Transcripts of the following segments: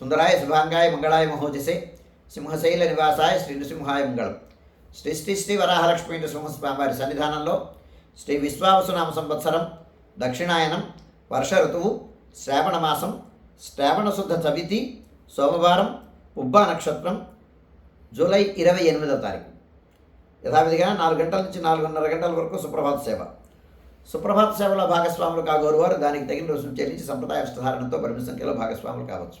సుందరాయ శుభాంగాయ మంగళాయ మహోజసే సింహశైల నివాసాయ శ్రీ నృసింహాయ మంగళం శ్రీ శ్రీ శ్రీ వరాహలక్ష్మీ నృసింహస్వామి వారి సన్నిధానంలో శ్రీ విశ్వావసునామ సంవత్సరం దక్షిణాయనం వర్ష ఋతువు శ్రావణ మాసం శ్రావణ శుద్ధ చవితి సోమవారం ఉబ్బా నక్షత్రం జూలై ఇరవై ఎనిమిదో తారీఖు యథావిధిగా నాలుగు గంటల నుంచి నాలుగున్నర గంటల వరకు సుప్రభాత సేవ సుప్రభాత సేవలో భాగస్వాములు కాగోరు వారు దానికి తగిన రుసుము చెల్లించి సంప్రదాయ విస్తధారణతో పరిమిత సంఖ్యలో భాగస్వాములు కావచ్చు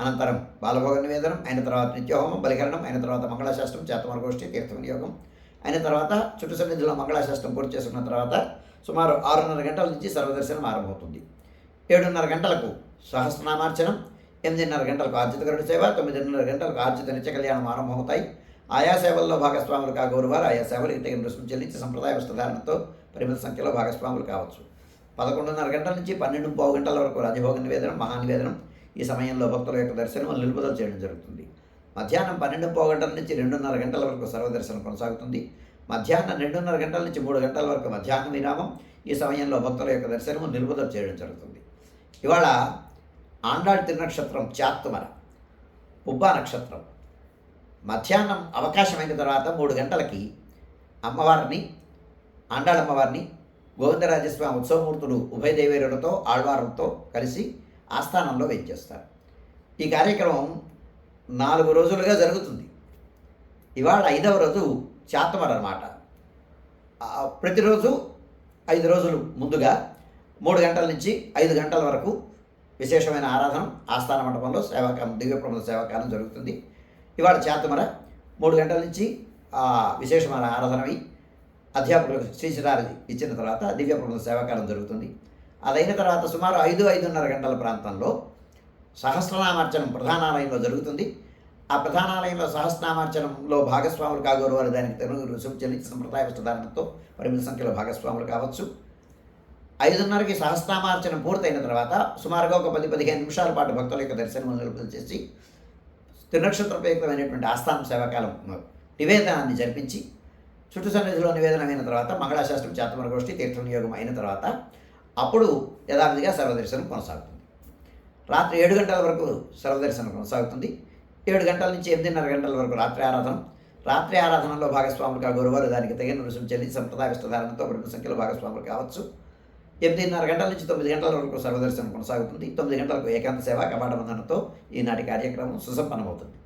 అనంతరం బాలభోగ నివేదనం అయిన తర్వాత నిత్యహోమం బలికరణం అయిన తర్వాత మంగళాశాస్త్రం చేతమరగోష్ఠి తీర్థ వినియోగం అయిన తర్వాత చుట్టు సన్నిధిలో మంగళాశాస్త్రం పూర్తి చేసుకున్న తర్వాత సుమారు ఆరున్నర గంటల నుంచి సర్వదర్శనం ఆరంభమవుతుంది. ఏడున్నర గంటలకు సహస్రనామార్చనం ఎనిమిదిన్నర గంటలకు ఆర్జితగరుడు సేవ తొమ్మిదిన్నర గంటలకు ఆర్జిత నిత్య కళ్యాణం ఆరంభమవుతాయి. ఆయా సేవల్లో భాగస్వాములు కాగోరువారు ఆయా సేవలకు తగిన రుసుము చెల్లించి సంప్రదాయ వస్త్రధారణతో పరిమిత సంఖ్యలో భాగస్వాములు కావచ్చు. పదకొండున్నర గంటల నుంచి పన్నెండు పావు గంటల వరకు రాజభోగ నివేదనం మహానివేదనం ఈ సమయంలో భక్తుల యొక్క దర్శనం నిలుపుదల చేయడం జరుగుతుంది. మధ్యాహ్నం పన్నెండు పావు గంటల నుంచి రెండున్నర గంటల వరకు సర్వదర్శనం కొనసాగుతుంది. మధ్యాహ్నం రెండున్నర గంటల నుంచి మూడు గంటల వరకు మధ్యాహ్నం విరామం ఈ సమయంలో భక్తుల యొక్క దర్శనము నిలుపుదల చేయడం జరుగుతుంది. ఇవాళ ఆండాళ్ తిరునక్షత్రం చాత్తుమర ఉబ్బా నక్షత్రం. మధ్యాహ్నం అవకాశమైన తర్వాత మూడు గంటలకి అమ్మవారిని ఆండాళమ్మవారిని గోవిందరాజస్వామి ఉత్సవమూర్తులు ఉభయ దేవేరులతో ఆళ్వారంతో కలిసి ఆస్థానంలో వెచ్చేస్తారు ఈ కార్యక్రమం నాలుగు రోజులుగా జరుగుతుంది. ఇవాళ ఐదవ రోజు చాతమర అనమాట ప్రతిరోజు ఐదు రోజులు ముందుగా మూడు గంటల నుంచి ఐదు గంటల వరకు విశేషమైన ఆరాధన ఆస్థాన మండపంలో సేవాకాలం దివ్య ప్రబంధ సేవాకాలం జరుగుతుంది. ఇవాళ చేతమర మూడు గంటల నుంచి విశేషమైన ఆరాధనవి అధ్యాపకులకు శ్రీచిరారి ఇచ్చిన తర్వాత దివ్య ప్రబంధ సేవాకాలం జరుగుతుంది. అదైన తర్వాత సుమారు ఐదు ఐదున్నర గంటల ప్రాంతంలో సహస్రనామార్చనం ప్రధానాలయంలో జరుగుతుంది. ఆ ప్రధానాలయంలో సహస్రనామార్చనంలో భాగస్వాములు కాగోరు వారు దానికి తెలుగు రుసుము చెల్లించి సంప్రదాయ వస్త్రధారణతో పరిమిత సంఖ్యలో భాగస్వాములు కావచ్చు. ఐదున్నరకి సహస్రనామార్చనం పూర్తయిన తర్వాత సుమారుగా ఒక పది పదిహేను నిమిషాల పాటు భక్తుల యొక్క దర్శనం నిలుపుదల చేసి త్రినక్షత్రోపయుక్తమైనటువంటి ఆస్థానం సేవాకాలం నివేదనాన్ని జరిపించి చుట్టు సన్నిధిలో నివేదనమైన తర్వాత మంగళాశాస్త్రం చేతమర గోష్ఠి తీర్థ అయిన తర్వాత అప్పుడు యథావిధిగా సర్వదర్శనం కొనసాగుతుంది. రాత్రి ఏడు గంటల వరకు సర్వదర్శనం కొనసాగుతుంది. ఏడు గంటల నుంచి ఎనిమిదిన్నర గంటల వరకు రాత్రి ఆరాధన. రాత్రి ఆరాధనలో భాగస్వాములుగా గురువారు దానికి తగిన రుసుము చెల్లించి సంప్రదాయ విస్తధారణతో పరిమిత సంఖ్యలో భాగస్వాములు కావచ్చు. ఎనిమిదిన్నర గంటల నుంచి తొమ్మిది గంటల వరకు సర్వదర్శనం కొనసాగుతుంది. తొమ్మిది గంటలకు ఏకాంత సేవ కపాట బంధనతో ఈనాటి కార్యక్రమం సుసంపన్నమవుతుంది.